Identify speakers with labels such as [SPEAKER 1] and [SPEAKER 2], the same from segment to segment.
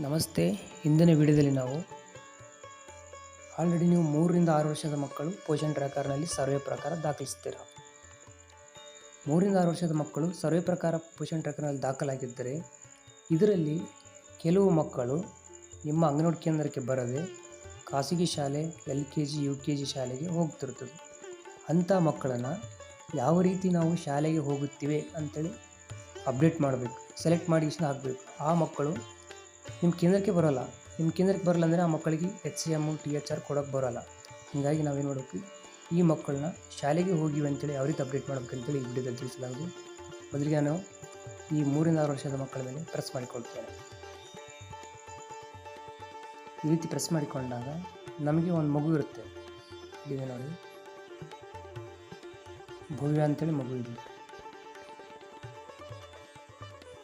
[SPEAKER 1] ನಮಸ್ತೆ. ಇಂದಿನ ವಿಡಿಯೋದಲ್ಲಿ ನಾವು ಆಲ್ರೆಡಿ ನೀವು ಮೂರರಿಂದ ಆರು ವರ್ಷದ ಮಕ್ಕಳು ಪೋಷಣ್ ಟ್ರ್ಯಾಕರ್ನಲ್ಲಿ ಸರ್ವೆ ಪ್ರಕಾರ ದಾಖಲಿಸ್ತೀರ ಮೂರರಿಂದ ಆರು ವರ್ಷದ ಮಕ್ಕಳು ಸರ್ವೆ ಪ್ರಕಾರ ಪೋಷಣ್ ಟ್ರ್ಯಾಕರ್ನಲ್ಲಿ ದಾಖಲಾಗಿದ್ದರೆ ಇದರಲ್ಲಿ ಕೆಲವು ಮಕ್ಕಳು ನಿಮ್ಮ ಅಂಗನವಾಡಿ ಕೇಂದ್ರಕ್ಕೆ ಬರದೆ ಖಾಸಗಿ ಶಾಲೆ, L K G U K G ಶಾಲೆಗೆ ಹೋಗ್ತಿರ್ತದೆ ಅಂಥ ಮಕ್ಕಳನ್ನು ಯಾವ ರೀತಿ ನಾವು ಶಾಲೆಗೆ ಹೋಗುತ್ತಿವೆ ಅಂತೇಳಿ ಅಪ್ಡೇಟ್ ಮಾಡಬೇಕು ಸೆಲೆಕ್ಟ್ ಮಾಡಿ ಇಷ್ಟ ಆಗಬೇಕು ಆ ಮಕ್ಕಳು ನಿಮ್ಮ ಕೇಂದ್ರಕ್ಕೆ ಬರೋಲ್ಲ. ನಿಮ್ಮ ಕೇಂದ್ರಕ್ಕೆ ಬರಲ್ಲ ಅಂದರೆ ಆ ಮಕ್ಕಳಿಗೆ H C M T H R ಕೊಡೋಕ್ಕೆ ಬರೋಲ್ಲ. ಹೀಗಾಗಿ ನಾವೇನು ಮಾಡಬೇಕು? ಈ ಮಕ್ಕಳನ್ನ ಶಾಲೆಗೆ ಹೋಗಿವೆ ಅಂತೇಳಿ ಅವ್ರಿಗೆ ಅಪ್ಡೇಟ್ ಮಾಡ್ಬೇಕಂತೇಳಿ ಈ ವಿಡಿಯೋದಲ್ಲಿ ತಿಳಿಸಲಾಗಿದೆ ಮೊದಲಿಗೆ ನಾನು ಈ ಮೂರಿಂದ ಆರು ವರ್ಷದ ಮಕ್ಕಳ ಮೇಲೆ ಪ್ರೆಸ್ ಮಾಡಿಕೊಳ್ತೇನೆ. ಈ ರೀತಿ ಪ್ರೆಸ್ ಮಾಡಿಕೊಂಡಾಗ ನಮಗೆ ಒಂದು ಮಗು ಇರುತ್ತೆ. ಇದೆ ನೋಡಿ. ಭವ್ಯ ಅಂತೇಳಿ ಮಗು ಇದೆ.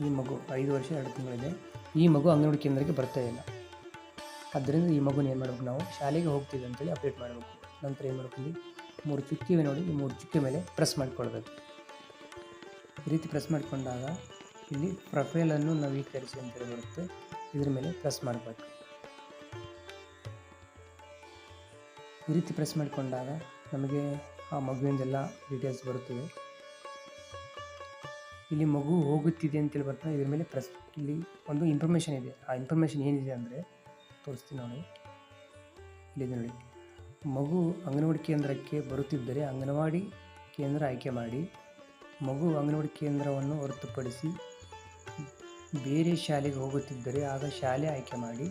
[SPEAKER 1] ಈ ಮಗು ಐದು ವರ್ಷ ಎರಡು ತಿಂಗಳಿದೆ. ಈ ಮಗು ಅಂಗನವಾಡಿ ಕೇಂದ್ರಕ್ಕೆ ಬರ್ತಾ ಇಲ್ಲ. ಆದ್ದರಿಂದ ಈ ಮಗುನ ಏನು ಮಾಡಬೇಕು ನಾವು? ಶಾಲೆಗೆ ಹೋಗ್ತೀವಿ ಅಂತೇಳಿ ಅಪ್ಡೇಟ್ ಮಾಡಬೇಕು. ನಂತರ ಏನು ಮಾಡಬೇಕು ಇಲ್ಲಿ? ಮೂರು ಚುಕ್ಕಿವೆ ನೋಡಿ, ಈ ಮೂರು ಚುಕ್ಕಿ ಮೇಲೆ ಪ್ರೆಸ್ ಮಾಡಿಕೊಳ್ಬೇಕು. ಈ ರೀತಿ ಪ್ರೆಸ್ ಮಾಡಿಕೊಂಡಾಗ ಇಲ್ಲಿ ಪ್ರೊಫೈಲನ್ನು ನವೀಕರಿಸಿ ಅಂತೇಳಿ ಬರುತ್ತೆ. ಇದ್ರ ಮೇಲೆ ಪ್ರೆಸ್ ಮಾಡಬೇಕು. ಈ ರೀತಿ ಪ್ರೆಸ್ ಮಾಡಿಕೊಂಡಾಗ ನಮಗೆ ಆ ಮಗುವಿಂದೆಲ್ಲ ಡೀಟೇಲ್ಸ್ ಬರುತ್ತವೆ. ಇಲ್ಲಿ ಮಗು ಹೋಗುತ್ತಿದೆ ಅಂತೇಳಿ ಬರ್ತಾ ಇದ್ರ ಮೇಲೆ ಪ್ರೆಸ್, ಇಲ್ಲಿ ಒಂದು ಇನ್ಫಾರ್ಮೇಷನ್ ಇದೆ. ಆ ಇನ್ಫಾರ್ಮೇಷನ್ ಏನಿದೆ ಅಂದರೆ, ತೋರಿಸ್ತೀನಿ ನಾನು. ಇಲ್ಲಿ ನೋಡಿ. ಮಗು ಅಂಗನವಾಡಿ ಕೇಂದ್ರಕ್ಕೆ ಬರುತ್ತಿದ್ದರೆ ಅಂಗನವಾಡಿ ಕೇಂದ್ರ ಆಯ್ಕೆ ಮಾಡಿ. ಮಗು ಅಂಗನವಾಡಿ ಕೇಂದ್ರವನ್ನು ಹೊರತುಪಡಿಸಿ ಬೇರೆ ಶಾಲೆಗೆ ಹೋಗುತ್ತಿದ್ದರೆ ಆಗ ಶಾಲೆ ಆಯ್ಕೆ ಮಾಡಿ.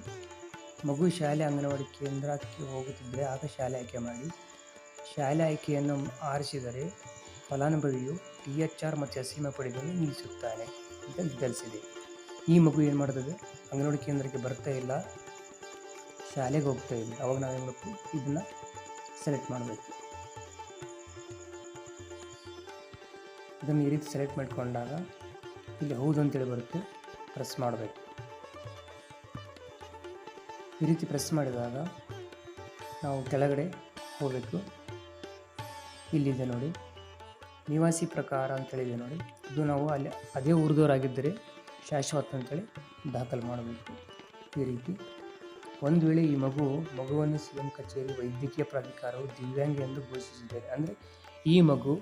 [SPEAKER 1] ಮಗು ಶಾಲೆ ಅಂಗನವಾಡಿ ಕೇಂದ್ರಕ್ಕೆ ಹೋಗುತ್ತಿದ್ದರೆ ಆಗ ಶಾಲೆ ಆಯ್ಕೆ ಮಾಡಿ. ಶಾಲೆ ಆಯ್ಕೆಯನ್ನು ಆರಿಸಿದರೆ ಫಲಾನುಭವಿಯು ಟಿ ಎಚ್ ಆರ್ ಮತ್ತು ಎಸ್ ಎಂ ಪಡೆಯಲು ನಿಲ್ಲಿಸುತ್ತಾನೆ ಅಂತ ತಿಳಿಸಿದೆ ಈ ಮಗು ಏನು ಮಾಡ್ತದೆ? ಅಂಗನವಾಡಿ ಕೇಂದ್ರಕ್ಕೆ ಬರ್ತಾ ಇಲ್ಲ. ಶಾಲೆಗೆ ಹೋಗ್ತಾ ಇಲ್ಲ. ಅವಾಗ ನಾವೇನು ಮಾಡಬೇಕು? ಇದನ್ನು ಸೆಲೆಕ್ಟ್ ಮಾಡಬೇಕು. ಇದನ್ನು ಈ ರೀತಿ ಸೆಲೆಕ್ಟ್ ಮಾಡ್ಕೊಂಡಾಗ ಇಲ್ಲಿ ಹೌದು ಅಂತೇಳಿ ಬರುತ್ತೆ. ಪ್ರೆಸ್ ಮಾಡಬೇಕು. ಈ ರೀತಿ ಪ್ರೆಸ್ ಮಾಡಿದಾಗ ನಾವು ಕೆಳಗಡೆ ಹೋಗಬೇಕು. ಇಲ್ಲಿದೆ ನೋಡಿ. ನಿವಾಸಿ ಪ್ರಕಾರ ಅಂತೇಳಿದೆ ನೋಡಿ, ಇದು ನಾವು ಅಲ್ಲಿ ಅದೇ ಊರಿದವರಾಗಿದ್ದರೆ ಶಾಶ್ವತ ಅಂತೇಳಿ ದಾಖಲು ಮಾಡಬೇಕು. ಈ ರೀತಿ ಒಂದು ವೇಳೆ ಈ ಮಗು ಮಗುವನ್ನು ಸಿ ಎಂ ಕಚೇರಿ ವೈದ್ಯಕೀಯ ಪ್ರಾಧಿಕಾರವು ದಿವ್ಯಾಂಗ ಎಂದು ಘೋಷಿಸಿದ್ದಾರೆ ಅಂದರೆ ಈ ಮಗು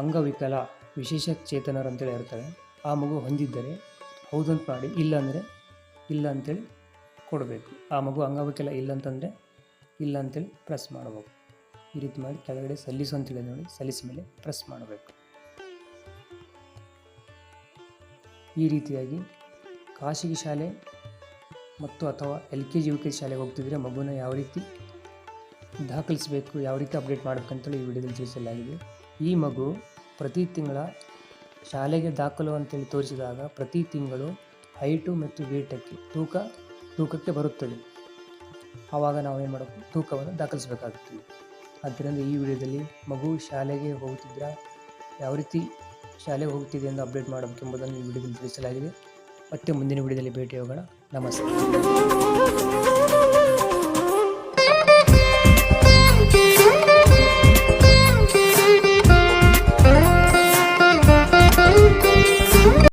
[SPEAKER 1] ಅಂಗವಿಕಲ, ವಿಶೇಷ ಚೇತನರು ಅಂತೇಳಿ ಇರ್ತಾರೆ. ಆ ಮಗು ಹೊಂದಿದ್ದರೆ ಹೌದಂತ ಮಾಡಿ ಇಲ್ಲ ಅಂದರೆ ಇಲ್ಲ ಅಂತೇಳಿ ಕೊಡಬೇಕು. ಆ ಮಗು ಅಂಗವಿಕಲ ಇಲ್ಲ ಅಂತಂದರೆ ಇಲ್ಲ ಅಂತೇಳಿ ಪ್ರೆಸ್ ಮಾಡಬೇಕು. ಈ ರೀತಿ ಮಾಡಿ ಕೆಳಗಡೆ ಸಲ್ಲಿಸು ಅಂತೇಳಿ ನೋಡಿ, ಸಲ್ಲಿಸ ಮೇಲೆ ಪ್ರೆಸ್ ಮಾಡಬೇಕು. ಈ ರೀತಿಯಾಗಿ ಖಾಸಗಿ ಶಾಲೆ ಮತ್ತು ಅಥವಾ L K G, U K G ಶಾಲೆಗೆ ಹೋಗ್ತಿದ್ರೆ ಮಗುನ ಯಾವ ರೀತಿ ದಾಖಲಿಸಬೇಕು, ಯಾವ ರೀತಿ ಅಪ್ಡೇಟ್ ಮಾಡಬೇಕಂತೇಳಿ ಈ ವಿಡಿಯೋದಲ್ಲಿ ತಿಳಿಸಲಾಗಿದೆ. ಈ ಮಗು ಪ್ರತಿ ತಿಂಗಳ ಶಾಲೆಗೆ ದಾಖಲು ಅಂತೇಳಿ ತೋರಿಸಿದಾಗ ಪ್ರತಿ ತಿಂಗಳು ಹೈಟು ಮತ್ತು ವೇಟಕ್ಕೆ ತೂಕ, ತೂಕಕ್ಕೆ ಬರುತ್ತದೆ. ಆವಾಗ ನಾವು ಏನು ಮಾಡಬೇಕು? ತೂಕವನ್ನು ದಾಖಲಿಸಬೇಕಾಗುತ್ತದೆ. ಆದ್ದರಿಂದ ಈ ವಿಡಿಯೋದಲ್ಲಿ ಮಗು ಶಾಲೆಗೆ ಹೋಗುತ್ತಿದ್ದರೆ ಯಾವ ರೀತಿ ಶಾಲೆಗೆ ಹೋಗುತ್ತಿದೆ ಎಂದು ಅಪ್ಡೇಟ್ ಮಾಡಬೇಕು ಎಂಬುದನ್ನು ಈ ವಿಡಿಯೋದಲ್ಲಿ ತಿಳಿಸಲಾಗಿದೆ. ಮತ್ತೆ ಮುಂದಿನ ವಿಡಿಯೋದಲ್ಲಿ ಭೇಟಿ ಹೋಗೋಣ ನಮಸ್ತೆ.